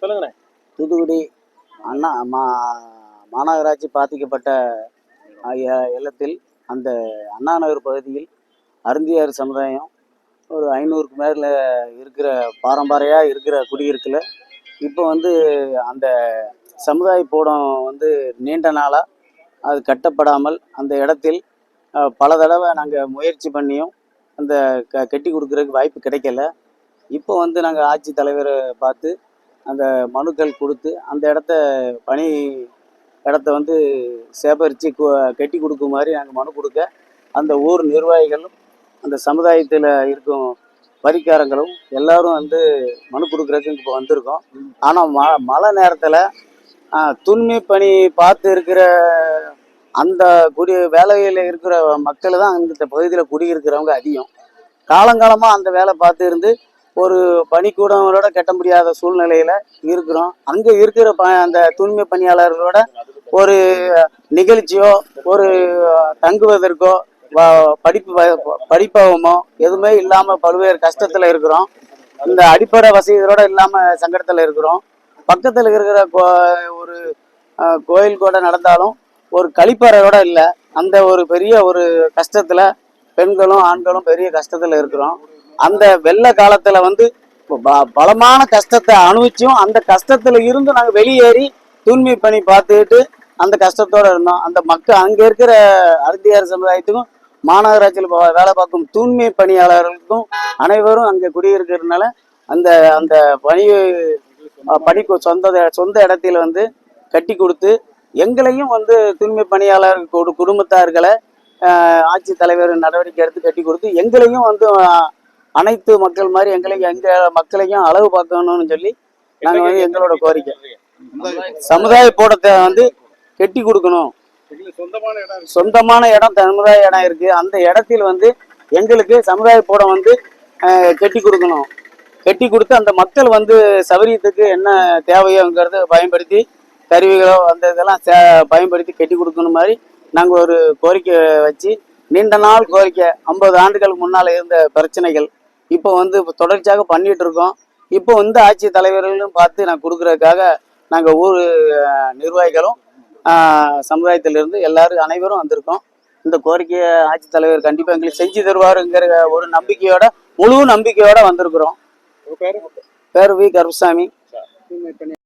சொல்லுங்கண்ணே. தூத்துக்குடி அண்ணா மா மாநகராட்சி பாதிக்கப்பட்ட இல்லத்தில் அந்த அண்ணா நகர் பகுதியில் அருந்தியார் சமுதாயம் ஒரு ஐநூறுக்கு மேலே இருக்கிற பாரம்பரியாக இருக்கிற குடியிருக்கில். இப்போ வந்து அந்த சமுதாய கூடம் வந்து நீண்ட நாளாக அது கட்டப்படாமல் அந்த இடத்தில் பல தடவை நாங்கள் முயற்சி பண்ணியும் அந்த க கட்டி கொடுக்குறதுக்கு வாய்ப்பு கிடைக்கல. இப்போ வந்து நாங்கள் ஆட்சி தலைவரை பார்த்து அந்த மனுக்கள் கொடுத்து அந்த இடத்த பணி இடத்த வந்து சேகரித்து கட்டி கொடுக்குமாறு நாங்கள் மனு கொடுக்க அந்த ஊர் நிர்வாகிகளும் அந்த சமுதாயத்தில் இருக்கும் வரிக்காரங்களும் எல்லாரும் வந்து மனு கொடுக்குறதுக்கு இப்போ வந்திருக்கோம். ஆனால் ம மழை நேரத்தில் துண்மை பணி பார்த்து இருக்கிற அந்த குடி வேலையில் இருக்கிற மக்கள் தான் அந்த பகுதியில் குடியிருக்கிறவங்க அதிகம். காலங்காலமாக அந்த வேலை பார்த்து இருந்து ஒரு பணிக்கூடங்களோட கட்ட முடியாத சூழ்நிலையில் இருக்கிறோம். அங்கே இருக்கிற ப அந்த தூய்மை பணியாளர்களோட ஒரு நிகழ்ச்சியோ ஒரு தங்குவதற்கோ படிப்பு வ- படிப்பகமோ எதுவுமே இல்லாம பல்வேறு கஷ்டத்துல இருக்கிறோம். இந்த அடிப்படை வசதிகளோட இல்லாம சங்கடத்துல இருக்கிறோம். பக்கத்துல இருக்கிற கோ ஒரு கோயில் கூட நடந்தாலும் ஒரு கழிப்பறையோட இல்லை. அந்த ஒரு பெரிய ஒரு கஷ்டத்துல பெண்களும் ஆண்களும் பெரிய கஷ்டத்துல இருக்கிறோம். அந்த வெள்ள காலத்துல வந்து ப- பலமான கஷ்டத்தை அனுபவிச்சும் அந்த கஷ்டத்துல இருந்து நாங்க வெளியேறி தூய்மை பணி பார்த்துக்கிட்டு அந்த கஷ்டத்தோட இருந்தோம். அந்த மக்கள் அங்க இருக்கிற அருந்தியார் சமுதாயத்துக்கும் மாநகராட்சியில் வேலை பார்க்கும் தூய்மை பணியாளர்களுக்கும் அனைவரும் அங்க குடியிருக்கிறதுனால அந்த அந்த பணி பணிக்கு சொந்த சொந்த இடத்துல வந்து கட்டி கொடுத்து எங்களையும் வந்து தூய்மை பணியாளர் குடு- குடும்பத்தார்களை அஹ், ஆட்சித்தலைவர் நடவடிக்கை எடுத்து கட்டி கொடுத்து எங்களையும் வந்து அனைத்து மக்கள் மாதிரி எங்களையும் எங்க மக்களையும் அளவு பார்க்கணும்னு சொல்லி நாங்க வந்து எங்களோட கோரிக்கை. சமுதாய கூடத்தை வந்து கட்டி கொடுக்கணும். சொந்தமான இடம் சொந்தமான இடம் சமுதாய இடம் இருக்கு. அந்த இடத்தில் வந்து எங்களுக்கு சமுதாய போடம் வந்து கட்டி கொடுக்கணும். கட்டி கொடுத்து அந்த மக்கள் வந்து சௌகரியத்துக்கு என்ன தேவையோங்கிறத பயன்படுத்தி கருவிகளோ அந்த இதெல்லாம் சே- பயன்படுத்தி கட்டி கொடுக்கணும் மாதிரி நாங்கள் ஒரு கோரிக்கை வச்சு நீண்ட நாள் கோரிக்கை ஐம்பது ஆண்டுகளுக்கு முன்னால் இருந்த பிரச்சனைகள் இப்போ வந்து இப்போ தொடர்ச்சியாக பண்ணிட்டு இருக்கோம். இப்போ வந்து ஆட்சி தலைவர்களும் பார்த்து நான் கொடுக்குறதுக்காக நாங்கள் ஊர் நிர்வாகிகளும் சமுதாயத்திலிருந்து எல்லாரும் அனைவரும் வந்திருக்கோம். இந்த கோரிக்கையை ஆட்சி தலைவர் கண்டிப்பாக எங்களுக்கு செஞ்சு தருவாருங்கிற ஒரு நம்பிக்கையோட முழு நம்பிக்கையோட வந்திருக்கிறோம். பேரு? வி. கருப்பசாமி.